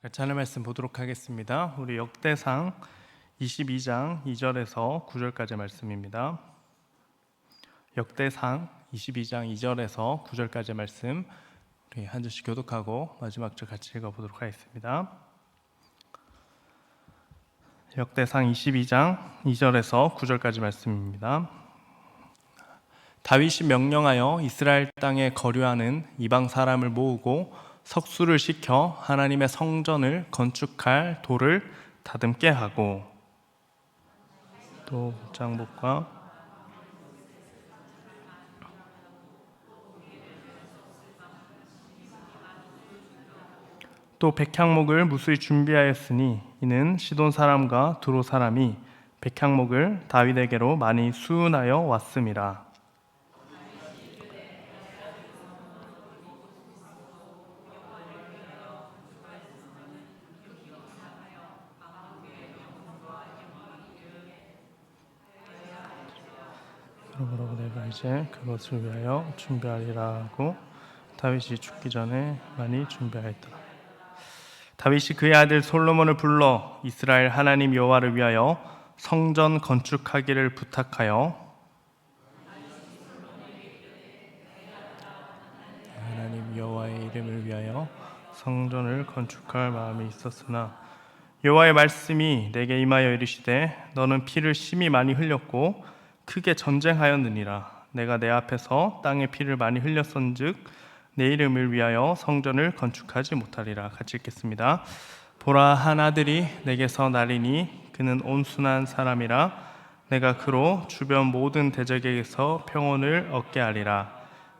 같이 말씀 보도록 하겠습니다. 우리 역대상 22장 2절에서 9절까지 말씀입니다. 역대상 22장 2절에서 9절까지 말씀 우리 한 절씩 교독하고 마지막 절 같이 읽어 보도록 하겠습니다. 역대상 22장 2절에서 9절까지 말씀입니다. 다윗이 명령하여 이스라엘 땅에 거류하는 이방 사람을 모으고 석수를 시켜 하나님의 성전을 건축할 돌을 다듬게 하고 또 장복과 또 백향목을 무수히 준비하였으니 이는 시돈 사람과 두로 사람이 백향목을 다윗에게로 많이 수운하여 왔음이라. 이제 그것을 위하여 준비하리라 하고 다윗이 죽기 전에 많이 준비하였더라. 다윗이 그의 아들 솔로몬을 불러 이스라엘 하나님 여호와를 위하여 성전 건축하기를 부탁하여 하나님 여호와의 이름을 위하여 성전을 건축할 마음이 있었으나 여호와의 말씀이 내게 임하여 이르시되 너는 피를 심히 많이 흘렸고 크게 전쟁하였느니라 내가 내 앞에서 땅에 피를 많이 흘렸은즉 내 이름을 위하여 성전을 건축하지 못하리라. 같이 읽겠습니다. 보라 한 아들이 내게서 나리니 그는 온순한 사람이라 내가 그로 주변 모든 대적에게서 평온을 얻게 하리라.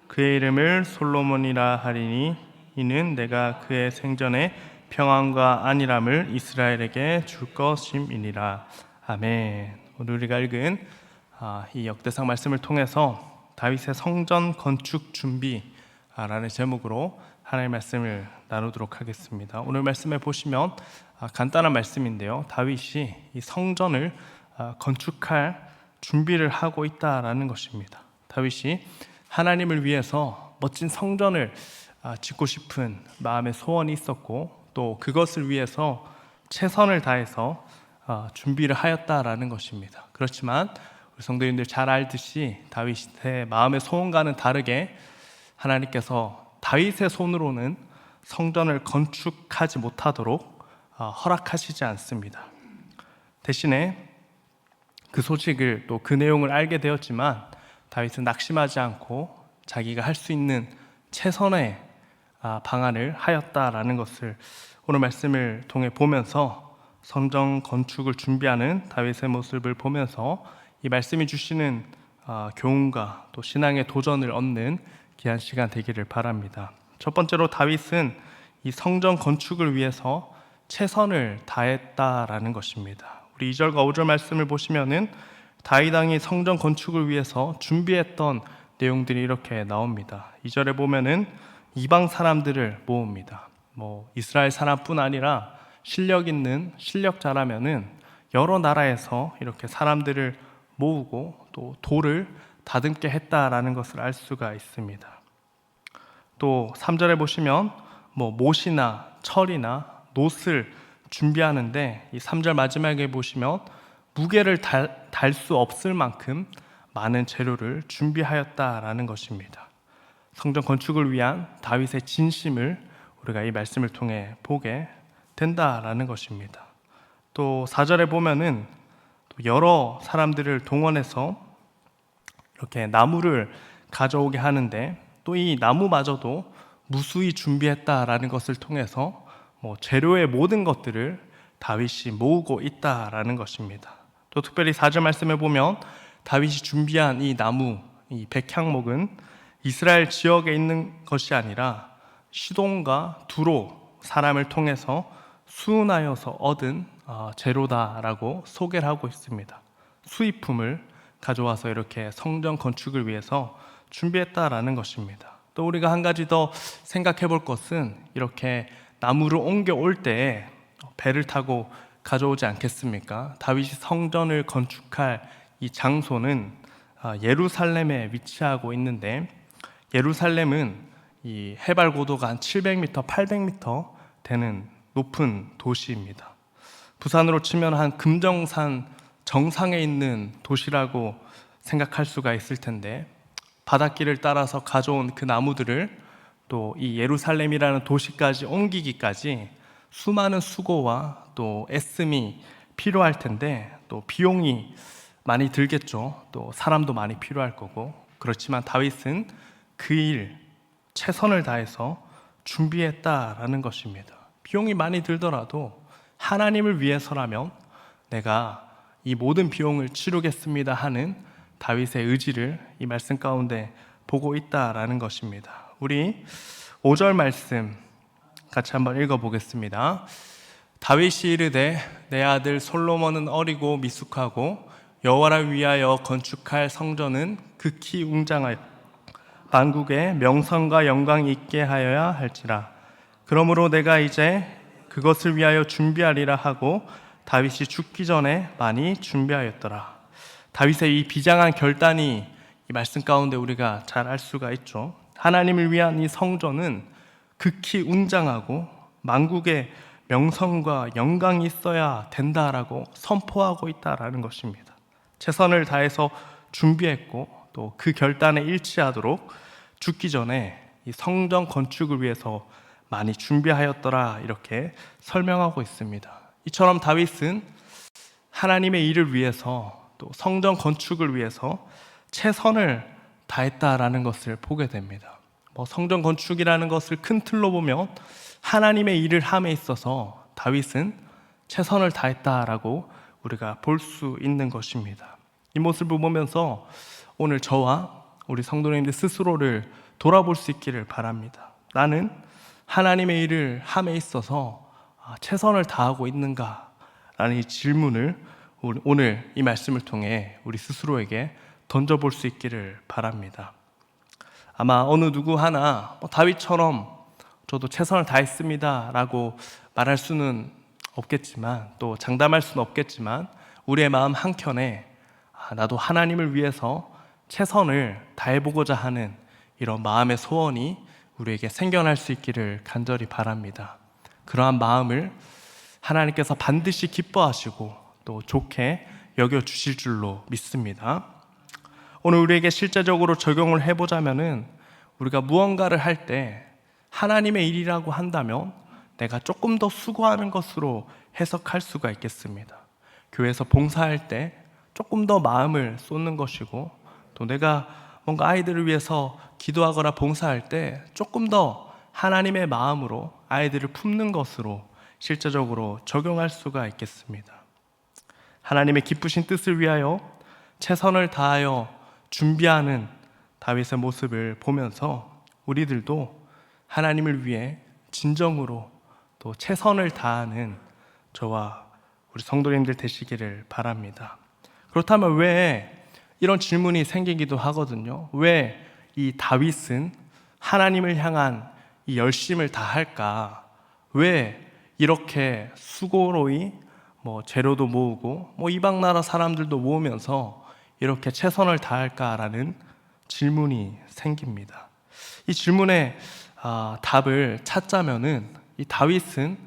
그의 이름을 솔로몬이라 하리니 이는 내가 그의 생전에 평안과 안일함을 이스라엘에게 줄 것임이니라. 아멘. 오늘 우리가 읽은 아, 이 역대상 말씀을 통해서 다윗의 성전 건축 준비라는 제목으로 하나님의 말씀을 나누도록 하겠습니다. 오늘 말씀에 보시면 아, 간단한 말씀인데요. 다윗이 이 성전을 아, 건축할 준비를 하고 있다라는 것입니다. 다윗이 하나님을 위해서 멋진 성전을 아, 짓고 싶은 마음의 소원이 있었고 또 그것을 위해서 최선을 다해서 아, 준비를 하였다라는 것입니다. 그렇지만 성도님들 잘 알듯이 다윗의 마음의 소원과는 다르게 하나님께서 다윗의 손으로는 성전을 건축하지 못하도록 아, 허락하시지 않습니다. 대신에 그 소식을 또 그 내용을 알게 되었지만 다윗은 낙심하지 않고 자기가 할 수 있는 최선의 아, 방안을 하였다라는 것을 오늘 말씀을 통해 보면서 성전 건축을 준비하는 다윗의 모습을 보면서 이 말씀이 주시는 아, 교훈과 또 신앙의 도전을 얻는 귀한 시간 되기를 바랍니다. 첫 번째로 다윗은 이 성전 건축을 위해서 최선을 다했다라는 것입니다. 우리 2절과 5절 말씀을 보시면은 다윗 왕이 성전 건축을 위해서 준비했던 내용들이 이렇게 나옵니다. 2절에 보면은 이방 사람들을 모읍니다. 뭐 이스라엘 사람뿐 아니라 실력 있는 실력자라면은 여러 나라에서 이렇게 사람들을 모으고 또 돌을 다듬게 했다라는 것을 알 수가 있습니다. 또 3절에 보시면 뭐 못이나 철이나 노스를 준비하는데 이 3절 마지막에 보시면 무게를 달 수 없을 만큼 많은 재료를 준비하였다라는 것입니다. 성전 건축을 위한 다윗의 진심을 우리가 이 말씀을 통해 보게 된다라는 것입니다. 또 4절에 보면은 또 여러 사람들을 동원해서 이렇게 나무를 가져오게 하는데 또 이 나무마저도 무수히 준비했다라는 것을 통해서 뭐 재료의 모든 것들을 다윗이 모으고 있다라는 것입니다. 또 특별히 4절 말씀에 보면 다윗이 준비한 이 나무, 이 백향목은 이스라엘 지역에 있는 것이 아니라 시돈과 두로 사람을 통해서 수운하여서 얻은 어, 재료다라고 소개를 하고 있습니다. 수입품을 가져와서 이렇게 성전 건축을 위해서 준비했다라는 것입니다. 또 우리가 한 가지 더 생각해 볼 것은 이렇게 나무를 옮겨 올 때 배를 타고 가져오지 않겠습니까? 다윗이 성전을 건축할 이 장소는 아, 예루살렘에 위치하고 있는데 예루살렘은 이 해발 고도가 한 700m, 800m 되는 높은 도시입니다. 부산으로 치면 한 금정산 정상에 있는 도시라고 생각할 수가 있을 텐데 바닷길을 따라서 가져온 그 나무들을 또 이 예루살렘이라는 도시까지 옮기기까지 수많은 수고와 또 애씀이 필요할 텐데 또 비용이 많이 들겠죠. 또 사람도 많이 필요할 거고 그렇지만 다윗은 그 일 최선을 다해서 준비했다라는 것입니다. 비용이 많이 들더라도 하나님을 위해서라면 내가 이 모든 비용을 치르겠습니다 하는 다윗의 의지를 이 말씀 가운데 보고 있다라는 것입니다. 우리 5절 말씀 같이 한번 읽어 보겠습니다. 다윗이 이르되 내 아들 솔로몬은 어리고 미숙하고 여호와를 위하여 건축할 성전은 극히 웅장하여 만국의 명성과 영광이 있게 하여야 할지라 그러므로 내가 이제 그것을 위하여 준비하리라 하고 다윗이 죽기 전에 많이 준비하였더라 다윗의 이 비장한 결단이 이 말씀 가운데 우리가 잘 알 수가 있죠 하나님을 위한 이 성전은 극히 웅장하고 만국의 명성과 영광이 있어야 된다라고 선포하고 있다라는 것입니다. 최선을 다해서 준비했고 또 그 결단에 일치하도록 죽기 전에 이 성전 건축을 위해서 많이 준비하였더라 이렇게 설명하고 있습니다. 이처럼 다윗은 하나님의 일을 위해서 또 성전 건축을 위해서 최선을 다했다라는 것을 보게 됩니다. 뭐 성전 건축이라는 것을 큰 틀로 보면 하나님의 일을 함에 있어서 다윗은 최선을 다했다라고 우리가 볼 수 있는 것입니다. 이 모습을 보면서 오늘 저와 우리 성도님들 스스로를 돌아볼 수 있기를 바랍니다. 나는 하나님의 일을 함에 있어서 아, 최선을 다하고 있는가? 라는 이 질문을 오늘 이 말씀을 통해 우리 스스로에게 던져볼 수 있기를 바랍니다. 아마 어느 누구 하나 뭐 다윗처럼 저도 최선을 다했습니다라고 말할 수는 없겠지만 또 장담할 수는 없겠지만 우리의 마음 한 켠에 아, 나도 하나님을 위해서 최선을 다해보고자 하는 이런 마음의 소원이 우리에게 생겨날 수 있기를 간절히 바랍니다. 그러한 마음을 하나님께서 반드시 기뻐하시고 또 좋게 여겨 주실 줄로 믿습니다. 오늘 우리에게 실제적으로 적용을 해보자면은 우리가 무언가를 할 때 하나님의 일이라고 한다면 내가 조금 더 수고하는 것으로 해석할 수가 있겠습니다. 교회에서 봉사할 때 조금 더 마음을 쏟는 것이고 또 내가 뭔가 아이들을 위해서 기도하거나 봉사할 때 조금 더 하나님의 마음으로 아이들을 품는 것으로 실제적으로 적용할 수가 있겠습니다. 하나님의 기쁘신 뜻을 위하여 최선을 다하여 준비하는 다윗의 모습을 보면서 우리들도 하나님을 위해 진정으로 또 최선을 다하는 저와 우리 성도님들 되시기를 바랍니다. 그렇다면 왜 이런 질문이 생기기도 하거든요. 왜 이 다윗은 하나님을 향한 이 열심을 다할까? 왜 이렇게 수고로이 뭐 재료도 모으고 뭐 이방 나라 사람들도 모으면서 이렇게 최선을 다할까라는 질문이 생깁니다. 이 질문에 아, 답을 찾자면은 이 다윗은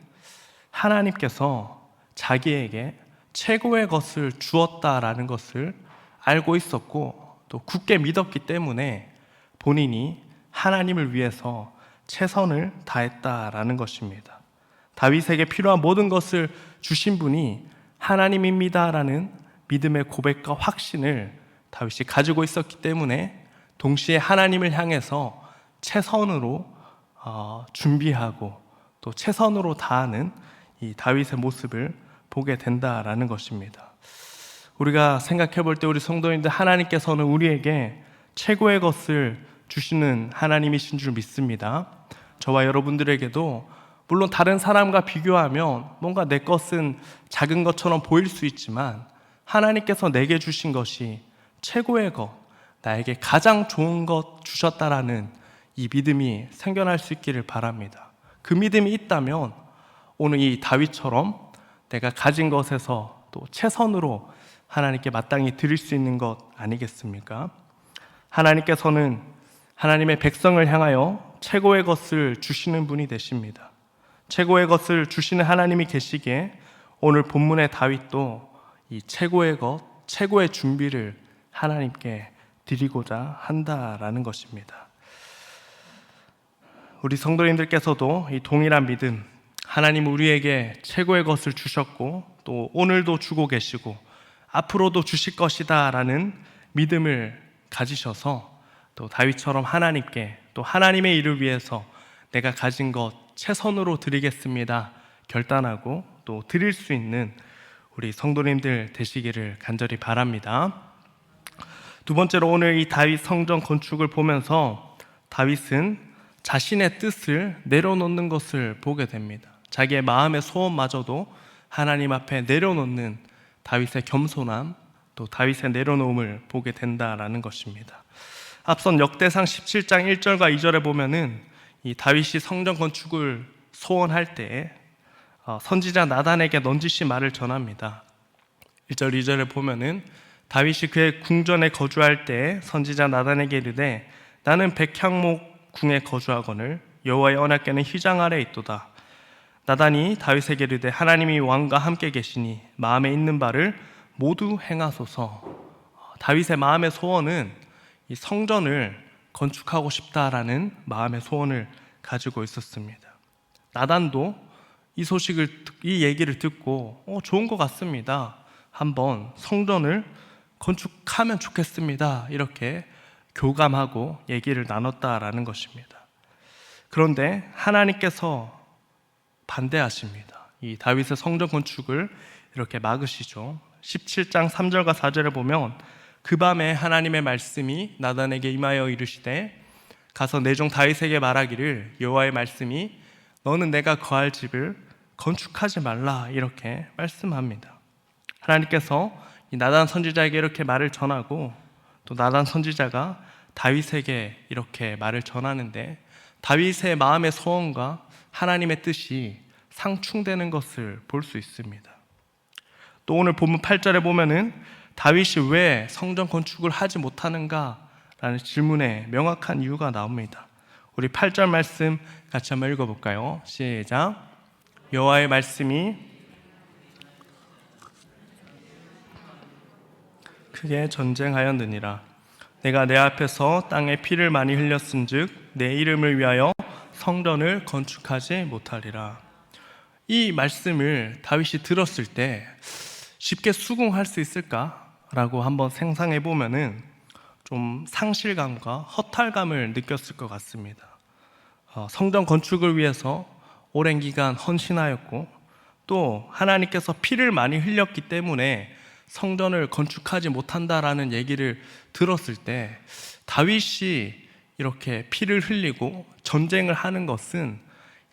하나님께서 자기에게 최고의 것을 주었다라는 것을 알고 있었고 또 굳게 믿었기 때문에 본인이 하나님을 위해서 최선을 다했다라는 것입니다. 다윗에게 필요한 모든 것을 주신 분이 하나님입니다라는 믿음의 고백과 확신을 다윗이 가지고 있었기 때문에 동시에 하나님을 향해서 최선으로 어, 준비하고 또 최선으로 다하는 이 다윗의 모습을 보게 된다라는 것입니다. 우리가 생각해 볼 때 우리 성도님들 하나님께서는 우리에게 최고의 것을 주시는 하나님이신 줄 믿습니다. 저와 여러분들에게도 물론 다른 사람과 비교하면 뭔가 내 것은 작은 것처럼 보일 수 있지만 하나님께서 내게 주신 것이 최고의 것, 나에게 가장 좋은 것 주셨다라는 이 믿음이 생겨날 수 있기를 바랍니다. 그 믿음이 있다면 오늘 이 다윗처럼 내가 가진 것에서 또 최선으로 하나님께 마땅히 드릴 수 있는 것 아니겠습니까? 하나님께서는 하나님의 백성을 향하여 최고의 것을 주시는 분이 되십니다. 최고의 것을 주시는 하나님이 계시기에 오늘 본문의 다윗도 이 최고의 것, 최고의 준비를 하나님께 드리고자 한다라는 것입니다. 우리 성도님들께서도 이 동일한 믿음, 하나님 우리에게 최고의 것을 주셨고 또 오늘도 주고 계시고 앞으로도 주실 것이다라는 믿음을 가지셔서 또 다윗처럼 하나님께 또 하나님의 일을 위해서 내가 가진 것 최선으로 드리겠습니다. 결단하고 또 드릴 수 있는 우리 성도님들 되시기를 간절히 바랍니다. 두 번째로 오늘 이 다윗 성전 건축을 보면서 다윗은 자신의 뜻을 내려놓는 것을 보게 됩니다. 자기의 마음의 소원마저도 하나님 앞에 내려놓는 다윗의 겸손함, 또 다윗의 내려놓음을 보게 된다라는 것입니다. 앞선 역대상 17장 1절과 2절에 보면은 이 다윗이 성전 건축을 소원할 때 어, 선지자 나단에게 넌지시 말을 전합니다. 1절 2절에 보면은 다윗이 그의 궁전에 거주할 때 선지자 나단에게 이르되 나는 백향목 궁에 거주하거늘 여호와의 언약궤는 휘장 아래 있도다. 나단이 다윗에게 이르되 하나님이 왕과 함께 계시니 마음에 있는 바를 모두 행하소서. 다윗의 마음의 소원은 이 성전을 건축하고 싶다라는 마음의 소원을 가지고 있었습니다. 나단도 이 소식을 듣- 이 얘기를 듣고 어, 좋은 것 같습니다. 한번 성전을 건축하면 좋겠습니다. 이렇게 교감하고 얘기를 나눴다라는 것입니다. 그런데 하나님께서 반대하십니다. 이 다윗의 성전 건축을 이렇게 막으시죠. 17장 3절과 4절에 보면 그 밤에 하나님의 말씀이 나단에게 임하여 이르시되 가서 내 종 다윗에게 말하기를 여호와의 말씀이 너는 내가 거할 집을 건축하지 말라 이렇게 말씀합니다. 하나님께서 이 나단 선지자에게 이렇게 말을 전하고 또 나단 선지자가 다윗에게 이렇게 말을 전하는데 다윗의 마음의 소원과 하나님의 뜻이 상충되는 것을 볼 수 있습니다. 또 오늘 본문 8절에 보면은 다윗이 왜 성전 건축을 하지 못하는가라는 질문에 명확한 이유가 나옵니다. 우리 8절 말씀 같이 한번 읽어 볼까요? 시작. 여호와의 말씀이 크게 전쟁하였느니라. 내가 내 앞에서 땅에 피를 많이 흘렸은즉 내 이름을 위하여 성전을 건축하지 못하리라. 이 말씀을 다윗이 들었을 때 쉽게 수긍할 수 있을까라고 한번 생상해 보면은 좀 상실감과 허탈감을 느꼈을 것 같습니다. 어, 성전 건축을 위해서 오랜 기간 헌신하였고 또 하나님께서 피를 많이 흘렸기 때문에 성전을 건축하지 못한다라는 얘기를 들었을 때 다윗이 이렇게 피를 흘리고 전쟁을 하는 것은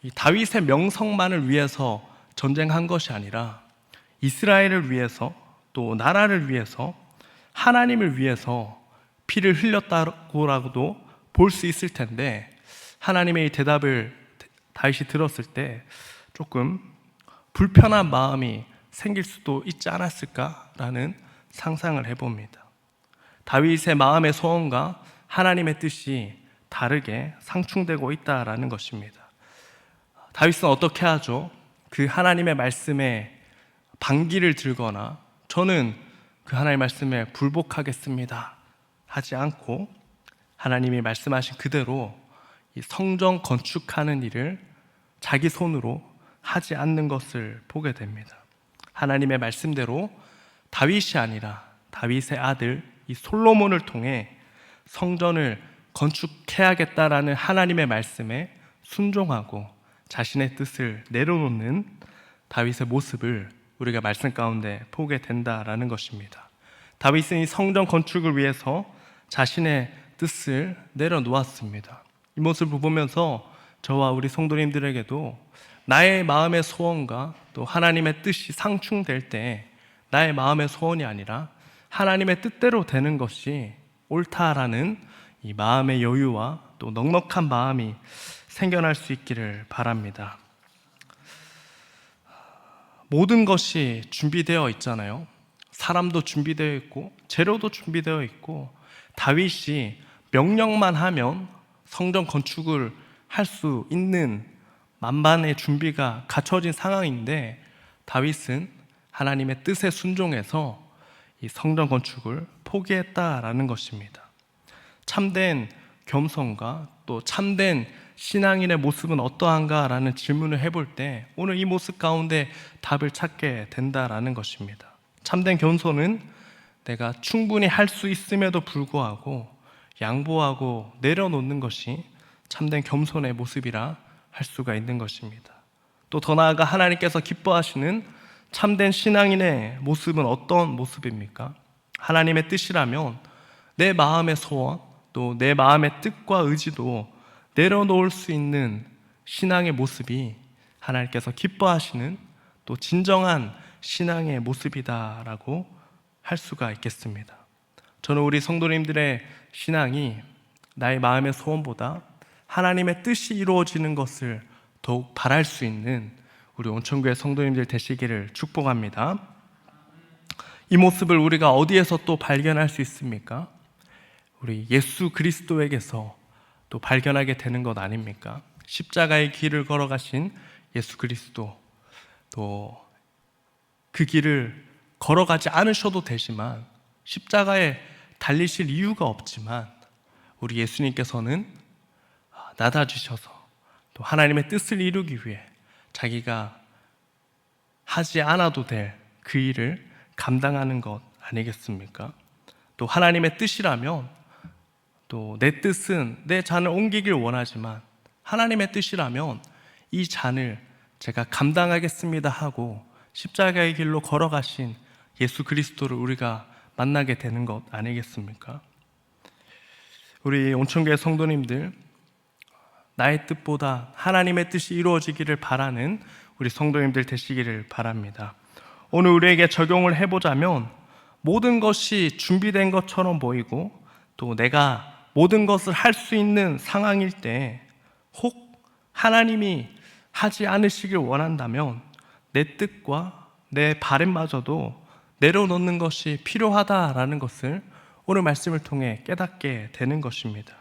이 다윗의 명성만을 위해서 전쟁한 것이 아니라 이스라엘을 위해서 또 나라를 위해서 하나님을 위해서 피를 흘렸다고라고도 볼 수 있을 텐데 하나님의 이 대답을 다윗이 들었을 때 조금 불편한 마음이 생길 수도 있지 않았을까라는 상상을 해봅니다. 다윗의 마음의 소원과 하나님의 뜻이 다르게 상충되고 있다라는 것입니다. 다윗은 어떻게 하죠? 그 하나님의 말씀에 반기를 들거나 저는 그 하나님의 말씀에 불복하겠습니다 하지 않고 하나님이 말씀하신 그대로 이 성전 건축하는 일을 자기 손으로 하지 않는 것을 보게 됩니다. 하나님의 말씀대로 다윗이 아니라 다윗의 아들 이 솔로몬을 통해 성전을 건축해야겠다라는 하나님의 말씀에 순종하고 자신의 뜻을 내려놓는 다윗의 모습을 우리가 말씀 가운데 보게 된다라는 것입니다. 다윗은 이 성전 건축을 위해서 자신의 뜻을 내려놓았습니다. 이 모습을 보면서 저와 우리 성도님들에게도 나의 마음의 소원과 또 하나님의 뜻이 상충될 때 나의 마음의 소원이 아니라 하나님의 뜻대로 되는 것이 옳다라는 이 마음의 여유와 또 넉넉한 마음이 생겨날 수 있기를 바랍니다. 모든 것이 준비되어 있잖아요. 사람도 준비되어 있고 재료도 준비되어 있고 다윗이 명령만 하면 성전 건축을 할 수 있는 만반의 준비가 갖춰진 상황인데 다윗은 하나님의 뜻에 순종해서 이 성전 건축을 포기했다라는 것입니다. 참된 겸손과 또 참된 신앙인의 모습은 어떠한가라는 질문을 해볼 때 오늘 이 모습 가운데 답을 찾게 된다라는 것입니다. 참된 겸손은 내가 충분히 할 수 있음에도 불구하고 양보하고 내려놓는 것이 참된 겸손의 모습이라 할 수가 있는 것입니다. 또 더 나아가 하나님께서 기뻐하시는 참된 신앙인의 모습은 어떤 모습입니까? 하나님의 뜻이라면 내 마음의 소원, 또 내 마음의 뜻과 의지도 내려놓을 수 있는 신앙의 모습이 하나님께서 기뻐하시는 또 진정한 신앙의 모습이다라고 할 수가 있겠습니다. 저는 우리 성도님들의 신앙이 나의 마음의 소원보다 하나님의 뜻이 이루어지는 것을 더욱 바랄 수 있는 우리 온천교회 성도님들 되시기를 축복합니다. 이 모습을 우리가 어디에서 또 발견할 수 있습니까? 우리 예수 그리스도에게서 또 발견하게 되는 것 아닙니까? 십자가의 길을 걸어가신 예수 그리스도 또 그 길을 걸어가지 않으셔도 되지만 십자가에 달리실 이유가 없지만 우리 예수님께서는 낮아지셔서 또 하나님의 뜻을 이루기 위해 자기가 하지 않아도 될 그 일을 감당하는 것 아니겠습니까? 또 하나님의 뜻이라면 또 내 뜻은 내 잔을 옮기길 원하지만 하나님의 뜻이라면 이 잔을 제가 감당하겠습니다 하고 십자가의 길로 걸어가신 예수 그리스도를 우리가 만나게 되는 것 아니겠습니까? 우리 온천교회 성도님들 나의 뜻보다 하나님의 뜻이 이루어지기를 바라는 우리 성도님들 되시기를 바랍니다. 오늘 우리에게 적용을 해보자면 모든 것이 준비된 것처럼 보이고 또 내가 모든 것을 할 수 있는 상황일 때 혹 하나님이 하지 않으시길 원한다면 내 뜻과 내 바램마저도 내려놓는 것이 필요하다라는 것을 오늘 말씀을 통해 깨닫게 되는 것입니다.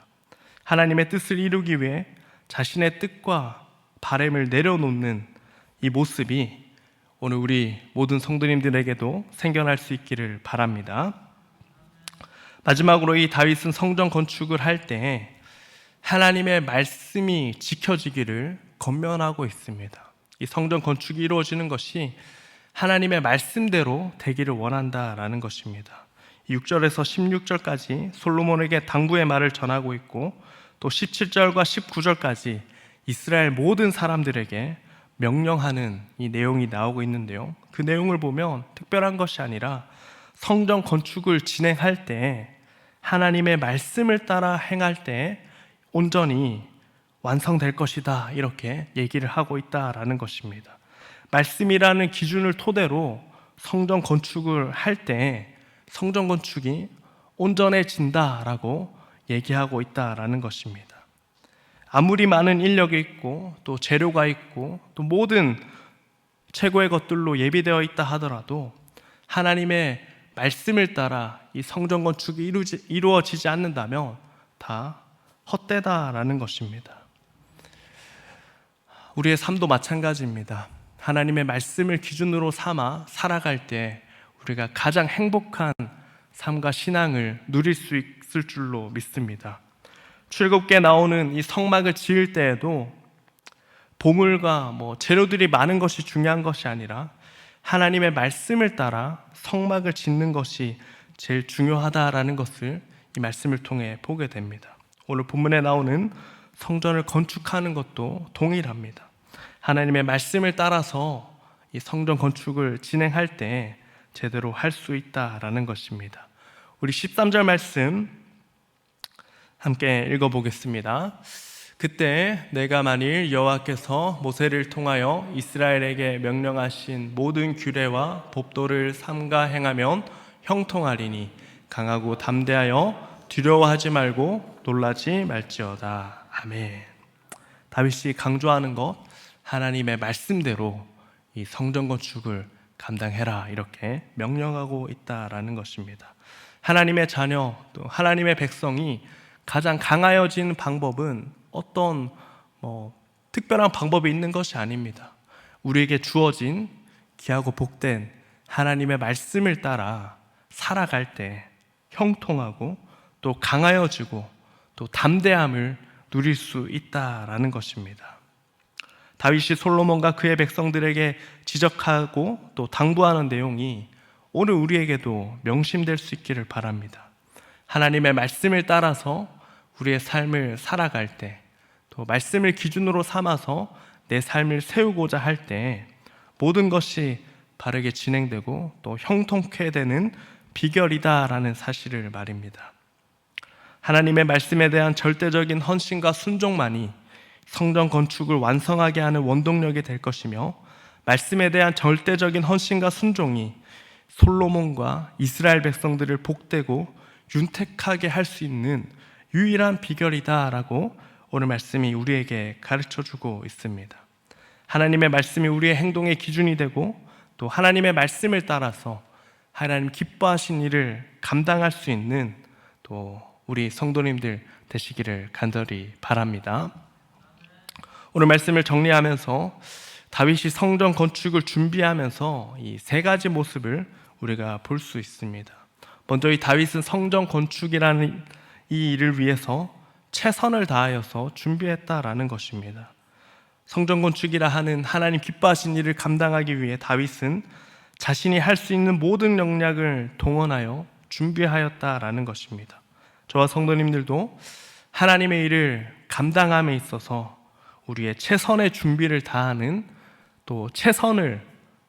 하나님의 뜻을 이루기 위해 자신의 뜻과 바램을 내려놓는 이 모습이 오늘 우리 모든 성도님들에게도 생겨날 수 있기를 바랍니다. 마지막으로 이 다윗은 성전 건축을 할 때 하나님의 말씀이 지켜지기를 건면하고 있습니다. 이 성전 건축이 이루어지는 것이 하나님의 말씀대로 되기를 원한다라는 것입니다. 6절에서 16절까지 솔로몬에게 당부의 말을 전하고 있고 또 17절과 19절까지 이스라엘 모든 사람들에게 명령하는 이 내용이 나오고 있는데요. 그 내용을 보면 특별한 것이 아니라 성전 건축을 진행할 때 하나님의 말씀을 따라 행할 때 온전히 완성될 것이다. 이렇게 얘기를 하고 있다라는 것입니다. 말씀이라는 기준을 토대로 성전 건축을 할 때 성전 건축이 온전해진다라고 얘기하고 있다라는 것입니다. 아무리 많은 인력이 있고 또 재료가 있고 또 모든 최고의 것들로 예비되어 있다 하더라도 하나님의 말씀을 따라 이 성전 건축이 이루어지지 않는다면 다 헛되다라는 것입니다. 우리의 삶도 마찬가지입니다. 하나님의 말씀을 기준으로 삼아 살아갈 때 우리가 가장 행복한 삶과 신앙을 누릴 수 있을 줄로 믿습니다. 출굽게 나오는 이 성막을 지을 때에도 보물과 뭐 재료들이 많은 것이 중요한 것이 아니라 하나님의 말씀을 따라 성막을 짓는 것이 제일 중요하다라는 것을 이 말씀을 통해 보게 됩니다. 오늘 본문에 나오는 성전을 건축하는 것도 동일합니다. 하나님의 말씀을 따라서 이 성전 건축을 진행할 때 제대로 할 수 있다라는 것입니다. 우리 13절 말씀 함께 읽어보겠습니다. 그때 내가 만일 여호와께서 모세를 통하여 이스라엘에게 명령하신 모든 규례와 법도를 삼가 행하면 형통하리니 강하고 담대하여 두려워하지 말고 놀라지 말지어다. 아멘. 다윗이 강조하는 것 하나님의 말씀대로 이 성전 건축을 감당해라 이렇게 명령하고 있다라는 것입니다. 하나님의 자녀 또 하나님의 백성이 가장 강하여진 방법은 어떤 뭐 특별한 방법이 있는 것이 아닙니다. 우리에게 주어진 귀하고 복된 하나님의 말씀을 따라 살아갈 때 형통하고 또 강하여지고 또 담대함을 누릴 수 있다라는 것입니다. 다윗이 솔로몬과 그의 백성들에게 지적하고 또 당부하는 내용이 오늘 우리에게도 명심될 수 있기를 바랍니다. 하나님의 말씀을 따라서 우리의 삶을 살아갈 때, 또 말씀을 기준으로 삼아서 내 삶을 세우고자 할 때 모든 것이 바르게 진행되고 또 형통케 되는 비결이다라는 사실을 말입니다. 하나님의 말씀에 대한 절대적인 헌신과 순종만이 성전 건축을 완성하게 하는 원동력이 될 것이며 말씀에 대한 절대적인 헌신과 순종이 솔로몬과 이스라엘 백성들을 복되고 윤택하게 할 수 있는 유일한 비결이다라고 오늘 말씀이 우리에게 가르쳐 주고 있습니다. 하나님의 말씀이 우리의 행동의 기준이 되고 또 하나님의 말씀을 따라서 하나님 기뻐하신 일을 감당할 수 있는 또 우리 성도님들 되시기를 간절히 바랍니다. 오늘 말씀을 정리하면서 다윗이 성전 건축을 준비하면서 이 세 가지 모습을 우리가 볼 수 있습니다. 먼저 이 다윗은 성전 건축이라는 이 일을 위해서 최선을 다하여서 준비했다라는 것입니다. 성전 건축이라 하는 하나님 기뻐하신 일을 감당하기 위해 다윗은 자신이 할 수 있는 모든 역량을 동원하여 준비하였다라는 것입니다. 저와 성도님들도 하나님의 일을 감당함에 있어서 우리의 최선의 준비를 다하는 또 최선을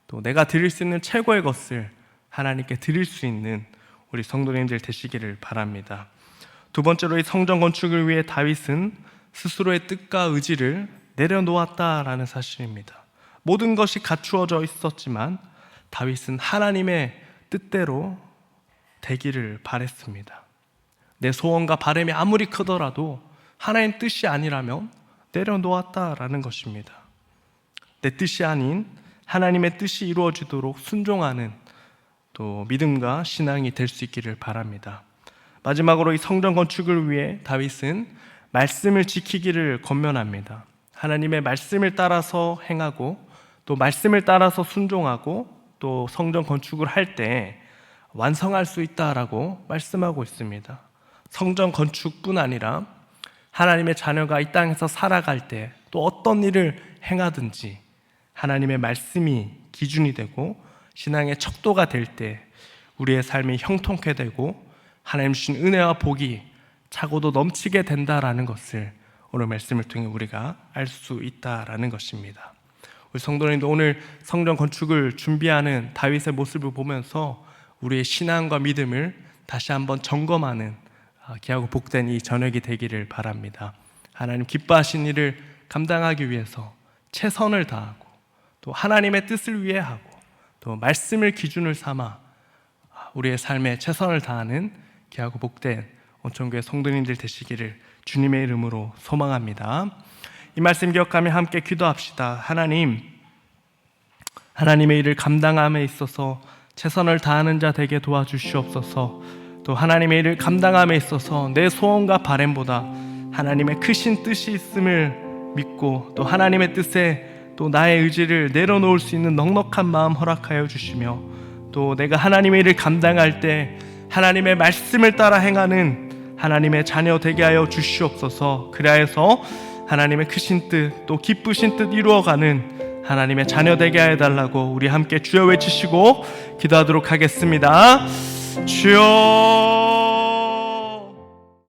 또 내가 드릴 수 있는 최고의 것을 하나님께 드릴 수 있는 우리 성도님들 되시기를 바랍니다. 두 번째로 이 성전 건축을 위해 다윗은 스스로의 뜻과 의지를 내려놓았다라는 사실입니다. 모든 것이 갖추어져 있었지만 다윗은 하나님의 뜻대로 되기를 바랬습니다. 내 소원과 바람이 아무리 크더라도 하나님 뜻이 아니라면 내려놓았다라는 것입니다. 내 뜻이 아닌 하나님의 뜻이 이루어지도록 순종하는 또 믿음과 신앙이 될 수 있기를 바랍니다. 마지막으로 이 성전 건축을 위해 다윗은 말씀을 지키기를 권면합니다. 하나님의 말씀을 따라서 행하고 또 말씀을 따라서 순종하고 또 성전 건축을 할 때 완성할 수 있다라고 말씀하고 있습니다. 성전 건축뿐 아니라 하나님의 자녀가 이 땅에서 살아갈 때 또 어떤 일을 행하든지 하나님의 말씀이 기준이 되고 신앙의 척도가 될 때 우리의 삶이 형통케 되고 하나님 주신 은혜와 복이 차고도 넘치게 된다라는 것을 오늘 말씀을 통해 우리가 알 수 있다라는 것입니다. 우리 성도님도 오늘 성전 건축을 준비하는 다윗의 모습을 보면서 우리의 신앙과 믿음을 다시 한번 점검하는 아, 귀하고 복된 이 저녁이 되기를 바랍니다. 하나님 기뻐하신 일을 감당하기 위해서 최선을 다하고 또 하나님의 뜻을 위해 하고 또 말씀을 기준을 삼아 우리의 삶에 최선을 다하는 귀하고 복된 온천교회 성도님들 되시기를 주님의 이름으로 소망합니다. 이 말씀 기억하며 함께 기도합시다. 하나님, 하나님의 일을 감당함에 있어서 최선을 다하는 자 되게 도와주시옵소서. 또 하나님의 일을 감당함에 있어서 내 소원과 바램보다 하나님의 크신 뜻이 있음을 믿고 또 하나님의 뜻에 또 나의 의지를 내려놓을 수 있는 넉넉한 마음 허락하여 주시며 또 내가 하나님의 일을 감당할 때 하나님의 말씀을 따라 행하는 하나님의 자녀 되게 하여 주시옵소서. 그리하여서 하나님의 크신 뜻 또 기쁘신 뜻 이루어가는 하나님의 자녀 되게 하여 달라고 우리 함께 주여 외치시고 기도하도록 하겠습니다. 주여